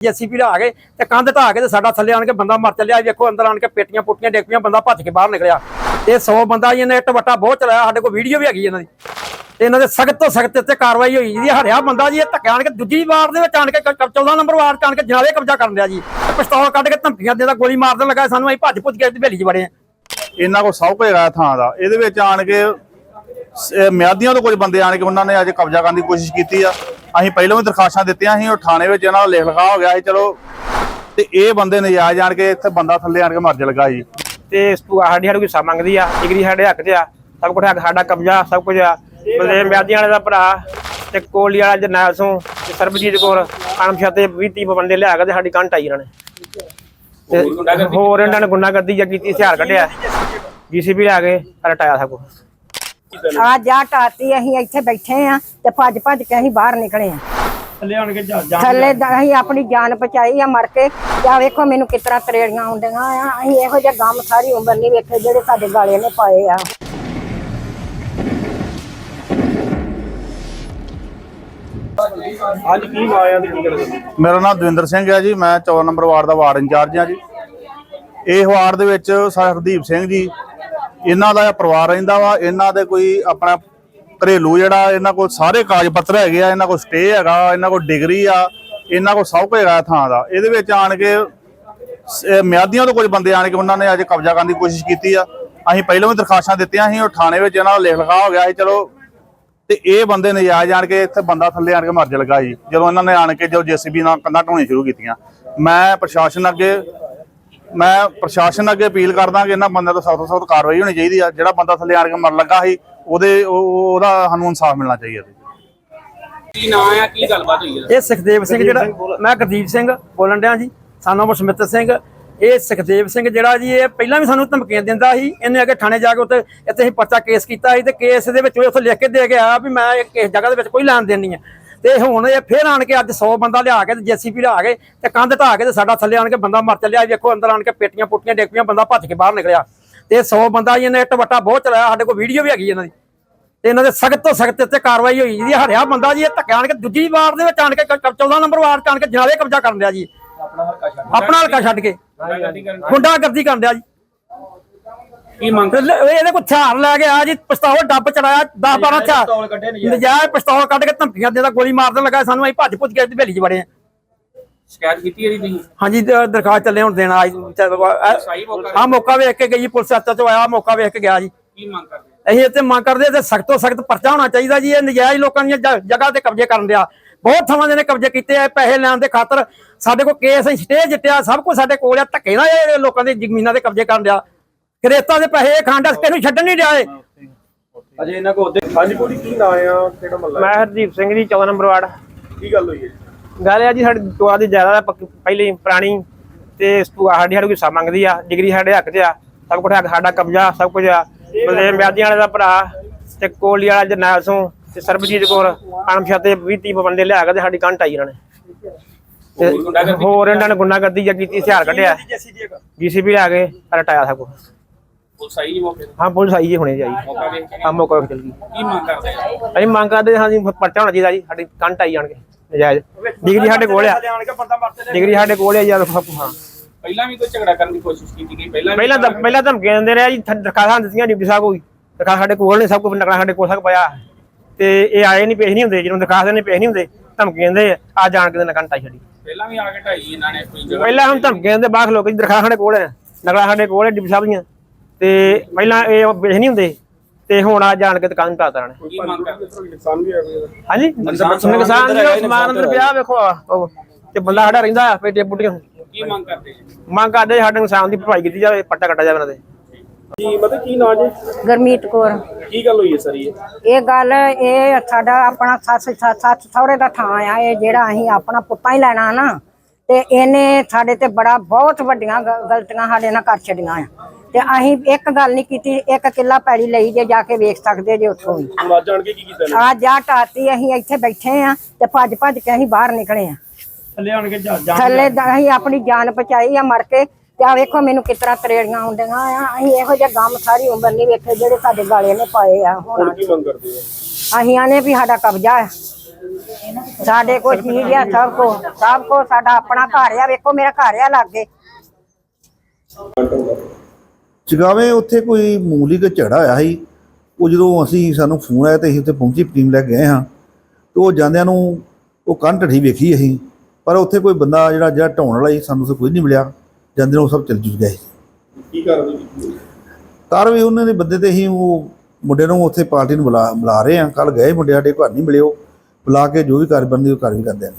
GCP ਲਾ ਕੇ ਤੇ ਕੰਧ ਢਾ ਕੇ ਤੇ ਸਾਡਾ ਥੱਲੇ ਆਣ ਕੇ ਬੰਦਾ ਮਰ ਚੱਲਿਆ। ਵੇਖੋ ਅੰਦਰ ਆਣ ਕੇ ਪੇਟੀਆਂ ਪੁੱਟੀਆਂ ਡਿੱਗ ਪਈਆਂ, ਬੰਦਾ ਭੱਜ ਕੇ ਬਾਹਰ ਨਿਕਲਿਆ। ਤੇ 100 ਬੰਦਾ ਇਹਨੇ ਇੱਟ ਬਹੁਤ ਚਲਾਇਆ, ਸਾਡੇ ਕੋਲ ਵੀਡੀਓ ਵੀ ਹੈਗੀ ਇਹਨਾਂ ਦੀ। ਤੇ ਇਹਨਾਂ ਦੇ ਸਖਤ ਤੋਂ ਸਖਤ ਤੇ ਕਾਰਵਾਈ ਹੋਈ ਜੀ ਹਰਿਆ ਬੰਦਾ ਜੀ, ਇਹ ਧੱਕੇ ਆਣ ਕੇ ਦੂਜੀ ਵਾਰ ਦੇ ਵਿੱਚ ਆਣ ਕੇ 14 ਨੰਬਰ ਵਾਰ ਆਣ ਕੇ ਜਨਾਲੇ ਕਬਜ਼ਾ ਕਰਨ ਲਿਆ ਜੀ। ਪਿਸਤੌਲ ਕੱਢ ਕੇ ਧਮਕੀਆਂ ਦੇਦਾ ਗੋਲੀ ਮਾਰ ਦੇਣ ਲੱਗਾ, ਸਾਨੂੰ ਅਸੀਂ ਭੱਜ ਭੁੱਜ ਕੇ ਹਵੇਲੀ 'ਚ ਵੜੇ ਇਹਨਾਂ ਕੋਲ ਸਭ ਕੁਝ ਥਾਂ ਦਾ। ਇਹਦੇ ਵਿੱਚ ਆਣ ਕੇ ਮਿਆਦੀਆਂ ਤੋਂ ਕੁਝ ਬੰਦੇ ਆਣ ਕੇ ਉਹਨਾਂ ਨੇ ਅੱਜ ਕਬਜ਼ਾ ਕਰਨ ਦੀ ਕੋਸ਼ਿਸ਼ ਕੀਤੀ ਆ। ਅਸੀਂ ਪਹਿਲਾਂ ਵੀ ਦਰਖਾਸਤਾਂ ਦਿੱਤੀਆਂ ਸੀ, ਉਹ ਥਾਣੇ ਵਿੱਚ ਇਹਨਾਂ ਦਾ ਲਿਖ ਲਿਖਾ ਹੋ ਗਿਆ ਸੀ, ਚਲੋ। ਤੇ ਇਹ ਬੰਦੇ ਨਜਾਇਜ਼ ਆਣ ਕੇ ਇੱਥੇ ਬੰਦਾ ਥੱਲੇ ਆਣ ਕੇ ਮਰ ਜ ਜੀ ਤੇ ਭੂਆ ਸਾਡੀ ਸਾਡੇ ਕੋਈ ਮੰਗਦੀ ਆ, ਡਿਗਰੀ ਸਾਡੇ ਹੱਕ 'ਚ ਆ। ਸਭ ਕੁਝ ਹੱਕ ਸਾਡਾ ਕਬਜ਼ਾ, ਸਭ ਕੁਝ ਆ। ਬਲਦੇਵ ਮਿਆਦੀਆਂ ਵਾਲੇ ਦਾ ਭਰਾ ਤੇ ਕੋਲੀ ਵਾਲਾ ਜਰਨੈਲ ਸਿੰਘ ਤੇ ਸਰਬਜੀਤ ਕੌਰ, ਅਣਪਛਾਤੇ 20 30 ਬੰਦੇ ਲਿਆ ਕੇ ਤੇ ਸਾਡੀ ਕੰਟ ਆਈ ਇਹਨਾਂ ਨੇ। ਤੇ ਹੋਰ ਇਹਨਾਂ ਨੇ ਗੁੰਡਾਗਰਦੀ ਜਾਂ ਕੀਤੀ, ਹਥਿਆਰ ਕੱਢਿਆ। ਜੀਸੀਬੀ ਲਿਆ ਕੇ ਰਟਾਇਆ ਸਭ ਕੁਝ ਆ ਜਾ ਟਾਤੀ ਅਸੀਂ ਇੱਥੇ ਬੈਠੇ ਆ ਤੇ ਭੱਜ ਭੱਜ ਕੇ ਅਸੀਂ ਬਾਹਰ ਨਿਕਲੇ ਆ ਥੱਲੇ ਆਣ ਕੇ ਥੱਲੇ ਦਾ ਅਸੀਂ ਆਪਣੀ ਜਾਨ ਬਚਾਈ ਆ ਮਰ ਕੇ। ਆ ਵੇਖੋ ਮੈਨੂੰ ਕਿਸ ਤਰ੍ਹਾਂ ਤਰੇੜੀਆਂ ਆਉਂਦੀਆਂ ਆ। ਅਸੀਂ ਇਹੋ ਜਿਹੇ ਗਮ ਸਾਰੀ ਉਮਰ ਨਹੀਂ ਵੇਖੇ ਜਿਹੜੇ ਸਾਡੇ ਗਾਲੇ ਨੇ ਪਾਏ ਆ। ਅੱਜ ਕੀ ਮਾਇਆ ਤੇ ਕੀ ਕਰਦੇ ਮੇਰਾ ਨਾਮ ਦਵਿੰਦਰ ਸਿੰਘ ਹੈ ਜੀ। ਮੈਂ 14 ਨੰਬਰ ਵਾਰਡ ਦਾ ਵਾਰਡ ਇੰਚਾਰਜ ਹਾਂ ਜੀ। ਇਹ ਵਾਰਡ ਦੇ ਵਿੱਚ ਸਰ ਹਰਦੀਪ ਸਿੰਘ ਜੀ ਇਹਨਾਂ ਦਾ ਪਰਿਵਾਰ ਰਹਿੰਦਾ ਵਾ, ਇਹਨਾਂ ਦੇ ਕੋਈ ਆਪਣਾ ਘਰੇਲੂ ਜਿਹੜਾ, ਇਹਨਾਂ ਕੋਲ ਸਾਰੇ ਕਾਗਜ਼ ਪੱਤਰ ਹੈਗੇ ਆ, ਇਹਨਾਂ ਕੋਲ ਸਟੇ ਹੈਗਾ, ਇਹਨਾਂ ਕੋਲ ਡਿਗਰੀ ਆ, ਇਹਨਾਂ ਕੋਲ ਸਭ ਕੁਝ ਹੈਗਾ ਥਾਂ ਦਾ। ਇਹਦੇ ਵਿੱਚ ਆਣ ਕੇ ਮਿਆਦੀਆਂ ਤੋਂ ਕੁਝ ਬੰਦੇ ਆਣ ਕੇ ਉਹਨਾਂ ਨੇ ਅੱਜ ਕਬਜ਼ਾ ਕਰਨ ਦੀ ਕੋਸ਼ਿਸ਼ ਕੀਤੀ ਆ। ਅਸੀਂ ਪਹਿਲਾਂ ਵੀ ਦਰਖਾਸਤਾਂ ਦਿੱਤੀਆਂ ਸੀ, ਉਹ ਥਾਣੇ ਵਿੱਚ ਇਹਨਾਂ ਦਾ ਲਿਖ ਲਿਖਾ ਹੋ ਗਿਆ ਸੀ, ਚਲੋ, ਤੇ ਇਹ ਬੰਦੇ ਨਜਾਇਜ਼ ਆਣ ਕੇ ਇੱਥੇ ਬੰਦਾ ਥੱਲੇ ਆਣ ਕੇ ਮਰ ਜ ਲੱਗਾ ਜੀ ਜਦੋਂ ਇਹਨਾਂ ਨੇ ਆਣ ਕੇ ਜੋ ਜੀਸੀਬੀ ਨਾਲ ਕੰਧਾਂ ਢੋਣੀਆਂ ਸ਼ੁਰੂ ਕੀਤੀਆਂ, ਮੈਂ ਪ੍ਰਸ਼ਾਸਨ ਅੱਗੇ ਮੈਂ ਪ੍ਰਸ਼ਾਸਨ ਅੱਗੇ ਅਪੀਲ ਕਰਦਾ ਕਿ ਇਹਨਾਂ ਬੰਦਿਆਂ ਤੋਂ ਸਖਤ ਤੋਂ ਸਖਤ ਕਾਰਵਾਈ ਹੋਣੀ ਚਾਹੀਦੀ ਆ। ਜਿਹੜਾ ਬੰਦਾ ਥੱਲੇ ਆਣ ਕੇ ਮਰਨ ਲੱਗਾ ਸੀ ਉਹਦੇ ਉਹ- ਉਹ- ਉਹਦਾ ਸਾਨੂੰ ਇਨਸਾਫ ਮਿਲਣਾ ਚਾਹੀਦਾ ਕੀ ਨਾਂ ਆ? ਕੀ ਗੱਲਬਾਤ ਹੋਈ ਹੈ ਇਹ ਸੁਖਦੇਵ ਸਿੰਘ ਜਿਹੜਾ ਮੈਂ ਗੁਰਦੀਪ ਸਿੰਘ ਬੋਲਣ ਡਿਆ ਜੀ। ਸਾਨੂੰ ਬਸਮਿੱਤਰ ਸਿੰਘ। ਇਹ ਸੁਖਦੇਵ ਸਿੰਘ ਜਿਹੜਾ ਜੀ ਇਹ ਪਹਿਲਾਂ ਵੀ ਸਾਨੂੰ ਧਮਕੀਆਂ ਦਿੰਦਾ ਸੀ। ਇਹਨੇ ਅੱਗੇ ਥਾਣੇ ਜਾ ਕੇ ਉੱਤੇ ਇੱਥੇ ਹੀ ਪਰਚਾ ਕੇਸ ਕੀਤਾ ਸੀ ਤੇ ਕੇਸ ਦੇ ਵਿੱਚ ਉਹ ਉੱਥੇ ਲਿਖ ਕੇ ਦੇ ਗਿਆ ਵੀ ਮੈਂ ਇਹ ਕਿਸ ਜਗ੍ਹਾ ਦੇ ਵਿੱਚ ਕੋਈ ਲੈਣ ਦੇਣ ਨਹੀਂ ਹੈ ਤੇ ਹੁਣ ਇਹ ਫੇਰ ਆਣ ਕੇ ਅੱਜ 100 ਬੰਦਾ ਲਿਆ ਕੇ ਤੇ ਜੀਸੀਪੀ ਲਿਆ ਕੇ ਤੇ ਕੰਧ ਢਾ ਕੇ ਤੇ ਸਾਡਾ ਥੱਲੇ ਆਣ ਕੇ ਬੰਦਾ ਮਰ ਚੱਲਿਆ। ਵੇਖੋ ਅੰਦਰ ਆਣ ਕੇ ਪੇਟੀਆਂ ਪੁੱਟੀਆਂ ਡਿੱਗ ਪਈਆਂ ਬੰਦਾ ਭੱਜ ਕੇ ਬਾਹਰ ਨਿਕਲਿਆ। ਤੇ 100 ਬੰਦਾ ਜੀ ਇਹਨੇ ਇੱਟ ਵੱਟਾ ਬਹੁਤ ਚਲਾਇਆ ਸਾਡੇ ਕੋਲ ਵੀਡੀਓ ਵੀ ਹੈਗੀ ਇਹਨਾਂ ਦੀ। ਤੇ ਇਹਨਾਂ ਦੇ ਸਖਤ ਤੋਂ ਸਖਤ ਤੇ ਕਾਰਵਾਈ ਹੋਈ ਜੀ ਹਰਿਆ ਬੰਦਾ ਜੀ ਇਹ ਧੱਕੇ ਆਣ ਕੇ ਦੂਜੀ ਵਾਰ ਦੇ ਵਿੱਚ ਆਣ ਕ- 14 ਨੰਬਰ ਵਾਰ ਚ ਆਣ ਕੇ ਜਨਾਲੇ ਕਬਜ਼ਾ ਕਰਨ ਲਿਆ ਜੀ। ਆਪਣਾ ਹਲਕਾ ਛੱਡ ਕੇ। ਗੁੰਡਾਗਰਦੀ ਕਰਨ ਲਿਆ ਜੀ। ਕੀ ਮੰਗ ਲ- ਇਹਦੇ ਕੋਲ ਹਥਿਆਰ ਲੈ ਕੇ ਆ ਜੀ ਪਿਸਤੌਲ ਡੱਬ ਚੜਾਇਆ 10 12 ਹਥਿਆਰ। ਨਜਾਇਜ਼ ਪਿਸਤੌਲ ਕੱਢ ਕੇ ਧਮਕੀਆਂ ਦੇਦਾ ਗੋਲੀ ਮਾਰ ਦੇਣ ਲੱਗਾ ਸਾਨੂੰ ਅਸੀਂ ਭੱਜ ਭੁੱਜ ਕੇ ਹਵੇਲੀ 'ਚ ਵੜੇ ਆ ਸ਼ਿਕਾਇਤ ਕੀਤੀ ਇਹਦੀ ਤੁਸੀਂ? ਹਾਂਜੀ ਦ- ਦਰਖਾਸਤ ਚੱਲੇ ਹੁਣ ਦੇਣਾ ਸਹੀ ਮੌਕਾ ਆ ਮੌਕਾ ਵੇਖ ਕੇ ਗਈ ਪੁਲਿਸ ਅੱਛਾ ਤੋਂ ਆਇਆ ਮੌਕਾ ਵੇਖ ਕੇ ਗਿਆ ਜੀ। ਕੀ ਮੰਗ ਕਰਦੇ ਅਸੀਂ ਇੱਥੇ ਮੰਗ ਕਰਦੇ ਤੇ ਸਖਤ ਤੋਂ ਸਖਤ ਪਰਚਾ ਹੋਣਾ ਚਾਹੀਦਾ ਜੀ ਇਹ ਨਜਾਇਜ਼ ਲੋਕਾਂ ਦੀਆਂ ਜ- ਜਗ੍ਹਾ ਤੇ ਕਬਜ਼ੇ ਕਰਨ ਦਿਆ ਬਹੁਤ ਥਾਵਾਂ ਦੇ ਨੇ ਕਬਜ਼ੇ ਕੀਤੇ ਆ ਪੈਸੇ ਲੈਣ ਦੇ ਖਾਤਰ। ਸਾਡੇ ਕੋਲ ਕੇਸ ਸਟੇ ਜਿੱਤਿਆ ਸਭ ਕੁਝ ਸਾਡੇ ਕੋਲ ਆ ਧੱਕੇ ਨਾਲ ਇਹ ਲੋਕਾਂ ਦੀ ਜ਼ਮੀਨਾਂ ਦੇ ਕਬਜ਼ੇ ਕਰਨ ਦਿਆ ਕਰੇਤਾ ਦੇ ਪੈਸੇ ਇਹ ਖਾਂਡਾ ਕਿਹਨੂੰ ਛੱਡਣ ਨਹੀਂ ਦਿਆ ਇਹ। ਅਜੇ ਇਹਨਾਂ ਕੋ ਉਹਦੇ ਹਾਂਜੀ ਬੋਲੀ ਕੀ ਨਾਂ ਆ ਕਿਹੜਾ ਮੱਲਾ ਮੈਂ ਹਰਦੀਪ ਸਿੰਘ ਜੀ 14 ਨੰਬਰ ਵਾਰਡ। ਕੀ ਗੱਲ ਹੋਈ ਹੈ ਗੱਲ ਹੈ ਜੀ ਸਾਡੀ ਟੋਆ ਦੀ ਜ਼ਿਆਦਾ ਪੱਕ- ਪਹਿਲੀ ਪੁਰਾਣੀ ਤੇ ਭੂਆ ਸਾਡੀ ਸਾਡੇ ਕੋਈ ਹਿੱਸਾ ਮੰਗਦੀ ਆ ਡਿਗਰੀ ਸਾਡੇ ਹੱਕ 'ਚ ਆ ਸਭ ਕੁਝ ਹੱਕ ਸਾਡਾ ਕਬਜ਼ਾ ਸਭ ਕੁਝ ਆ। ਬਲਦੇਵ ਮਿਆਦੀਆਂ ਵਾਲੇ ਦਾ ਭਰਾ ਤੇ ਕੋਲੀ ਵਾਲਾ ਜਰਨੈਲ ਸਿੰਘ ਤੇ ਸਰਬਜੀਤ ਕੌਰ ਅਣਪਛਾਤੇ 20 30 ਬੰਦੇ ਲਿਆ ਕੇ ਤੇ ਸਾਡੀ ਕੰਟ ਆਈ ਇਹਨਾਂ ਨੇ। ਤੇ ਹੋਰ ਇਹਨਾਂ ਨੇ ਗੁੰਡਾਗਰਦੀ ਜਾਂ ਕੀਤੀ ਹਥਿਆਰ ਕੱਢਿਆ। ਜੀਸੀਬੀ ਲਿਆ ਕੇ ਰਟਾਇਆ ਸਭ ਕੁਝ ਪੁਲਿਸ ਆਈ ਜੀ ਮੌਕੇ ਤੇ? ਹਾਂ ਪੁਲਿਸ ਆਈ ਜੀ ਹੁਣੇ ਜੀ ਆਈ। ਮੌਕਾ ਵੇਖ ਕੇ? ਹਾਂ ਮੌਕਾ ਵੇਖ ਚਲ ਗਈ ਕੀ ਮੰਗ ਕਰਦੇ ਆ? ਅਸੀਂ ਮੰਗ ਕਰਦੇ ਹਾਂ ਜੀ ਪਰਚਾ ਹੋਣਾ ਚਾਹੀਦਾ ਜੀ ਸਾਡੀ ਕੰਟ ਆਈ ਜਾਣਗੇ ਨਜਾਇਜ਼। ਡਿਗਰੀ ਸਾਡੇ ਕੋਲ ਆ। ਡਿਗਰੀ ਸਾਡੇ ਕੋਲ ਆ ਯਾਰ ਸਭ ਹਾਂ। ਪਹਿਲਾਂ ਵੀ ਕੋਈ ਝਗੜਾ ਕਰਨ ਦੀ ਕੋਸ਼ਿਸ਼ ਕੀਤੀ ਗਈ? ਪਹਿਲਾਂ ਵੀ ਪਹਿਲਾਂ ਤਾਂ ਪਹਿਲਾਂ ਧਮਕੀਆਂ ਦਿੰਦੇ ਰਿਹਾ ਜੀ ਦਰਖਾਸਤਾਂ ਦਿੱਤੀਆਂ ਡਿਊਟੀ ਸਾਹਿਬ ਕੋਈ। ਦਰਖਾਸਤ ਸਾਡੇ ਕੋਲ ਨੇ ਸਭ ਕੁਝ ਨਕਲਾਂ ਸਾਡੇ ਕੋਲ ਸਭ ਪਿਆ ਤੇ ਇਹ ਆਏ ਨਹੀਂ ਪੇਸ਼ ਨਹੀਂ ਹੁੰਦੇ ਜਦੋਂ ਦਰਖਾਸਤ ਨਹੀਂ ਪੇਸ਼ ਨਹੀਂ ਹੁੰਦੇ ਧਮਕੀਆਂ ਦਿੰਦੇ ਆ। ਜਾਣ ਕੇ ਤੇ ਆਈ ਛੱਡੀ ਪਹਿਲਾਂ ਵੀ ਆ ਕੇ ਢਾਈ ਇਹਨਾਂ ਨੇ ਕੋਈ ਜਗ੍ਹਾ ਪਹਿਲਾਂ ਹੁਣ ਧਮਕੀਆਂ ਦਿੰਦੇ ਬਾਅਦ ਲੋਕ ਦਰਖਾਸਤ ਸਾਡੇ ਕੋਲ ਹੈ ਨਕਲਾਂ ਸਾਡੇ ਕੋਲ ਹੈ ਡਿਊਟੀ ਸਾਹਿਬ ਦੀਆਂ। ਤੇ ਪਹਿਲਾਂ ਇਹ ਪੇਸ਼ ਨਹੀਂ ਹੁੰਦੇ ਤੇ ਹੁਣ ਆ ਜਾਣ ਕੇ ਤੇ ਕੰਨ ਪਾਤਾ ਨੇ ਕੀ ਮੰਗ ਕਰਦੇ? ਹਾਂਜੀ? ਨੁਕਸਾਨ ਵੀ ਉਹ ਸਮਾਨ ਅੰਦਰ ਪਿਆ ਵੇਖੋ ਉਹ ਤੇ ਬੰਦਾ ਸਾਡਾ ਰਹਿੰਦਾ ਪੇਟੇ ਪੁੱਟੀਆਂ। ਕੀ ਮੰਗ ਕਰਦੇ ਜੀ? ਮੰਗ ਕਰਦੇ ਸਾਡੇ ਨੁਕਸਾਨ ਦੀ ਭਰਪਾਈ ਕੀਤੀ ਜਾਵੇ ਪੱਟਾ ਕੱਟਾ ਜਾਵੇ ਇਹਨਾਂ ਦੇ। ਗਰਮੀਤ ਕੌਰ। ਕੀ ਗੱਲ ਹੋਈ ਹੈ ਸਰ ਇਹ ਇਹ ਗੱਲ ਇਹ ਸਾਡਾ ਆਪਣਾ ਸੱਸ ਸੱਸ ਸਹੁਰੇ ਦਾ ਥਾਂ ਆ ਇਹ ਜਿਹੜਾ ਅਸੀਂ ਆਪਣਾ ਪੁੱਤਾਂ ਹੀ ਲੈਣਾ ਨਾ ਤੇ ਇਹਨੇ ਸਾਡੇ ਤੇ ਬੜਾ ਬਹੁਤ ਵੱਡੀਆਂ ਗਲਤੀਆਂ ਸਾਡੇ ਨਾਲ ਕਰ ਛੱਡੀਆਂ ਆ। ਤੇ ਅਸੀਂ ਇੱਕ ਗੱਲ ਨਹੀਂ ਕੀਤੀ ਇੱਕ ਕਿੱਲਾ ਪੈੜੀ ਲਈ ਜੇ ਜਾ ਕੇ ਵੇਖ ਸਕਦੇ ਜੇ ਉੱਥੋਂ ਵੀ। ਆਵਾਜ਼ ਜਾਣ ਕੇ ਕੀ ਕੀਤਾ ਆ ਜਾ ਟਾਤੀ ਅਸੀਂ ਇੱਥੇ ਬੈਠੇ ਆ ਤੇ ਭੱਜ ਭੱਜ ਕੇ ਅਸੀਂ ਬਾਹਰ ਨਿਕਲੇ ਆ ਥੱਲੇ ਆਣ ਕੇ ਥੱਲੇ ਦਾ ਅਸੀਂ ਆਪਣੀ ਜਾਨ ਬਚਾਈ ਆ ਮਰ ਕੇ। ਤੇ ਆ ਵੇਖੋ ਮੈਨੂੰ ਕਿਸ ਤਰ੍ਹਾਂ ਤਰੇੜੀਆਂ ਆਉਂਦੀਆਂ ਆ। ਅਸੀਂ ਇਹੋ ਜਿਹੇ ਗਮ ਸਾਰੀ ਉਮਰ ਨਹੀਂ ਵੇਖੇ ਜਿਹੜੇ ਸਾਡੇ ਗਾਲੇ ਨੇ ਪਾਏ ਆ। ਹੁਣ ਕੀ ਮੰਗ ਕਰਦੇ ਹੋ? ਅਸੀਂ ਆਨੇ ਵੀ ਸਾਡਾ ਕਬਜ਼ਾ ਆ। ਸਾਡੇ ਕੋਲ ਚੀਜ਼ ਆ ਸਭ ਕੋ ਸਭ ਕੋ ਸਾਡਾ ਆਪਣਾ ਘਰ ਆ। ਵੇਖੋ ਮੇਰਾ ਘਰ ਆ ਲਾਗੇ। ਜਗਾਵੇਂ ਉੱਥੇ ਕੋਈ ਮਾਮੂਲੀ ਕੁ ਝਗੜਾ ਹੋਇਆ ਸੀ। ਉਹ ਜਦੋਂ ਅਸੀਂ ਸਾਨੂੰ ਫੋਨ ਆਇਆ ਤੇ ਅਸੀਂ ਉੱਥੇ ਪਹੁੰਚੀ ਟੀਮ ਲੈ ਕੇ ਗਏ ਹਾਂ। ਤੇ ਉਹ ਜਾਂਦਿਆਂ ਨੂੰ ਉਹ ਕੰਨ ਢੱਠੀ ਵੇਖੀ ਅਸੀਂ। ਪਰ ਉੱਥੇ ਕੋਈ ਬੰਦਾ ਜਿਹੜਾ ਜਿਹੜਾ ਢਾਉਣ ਵਾਲਾ ਸੀ ਸਾਨੂੰ ਕੋਈ ਨਹੀਂ ਮਿਲਿਆ। ਜਾਂਦੇ ਨੂੰ ਉਹ ਸਭ ਚਲ ਜੁ ਗਏ ਕੀ ਕੀਤੀ ਕਾਰ ਵੀ ਉਹਨਾਂ ਦੇ ਬੰਦੇ ਤੇ ਅਸੀਂ ਉਹ ਮੁੰਡੇ ਨੂੰ ਉੱਥੇ ਪਾਰਟੀ ਨੂੰ ਬੁਲਾ ਬੁਲਾ ਰਹੇ ਹਾਂ। ਕੱਲ ਗਏ ਮੁੰਡੇ ਸਾਡੇ ਘਰ ਨਹੀਂ ਮਿਲੇ ਉਹ। ਬੁਲਾ ਕੇ ਜੋ ਵੀ ਕਰ ਬੰਦੀ ਉਹ ਕਰ ਵੀ ਕਰਦੇ ਆ।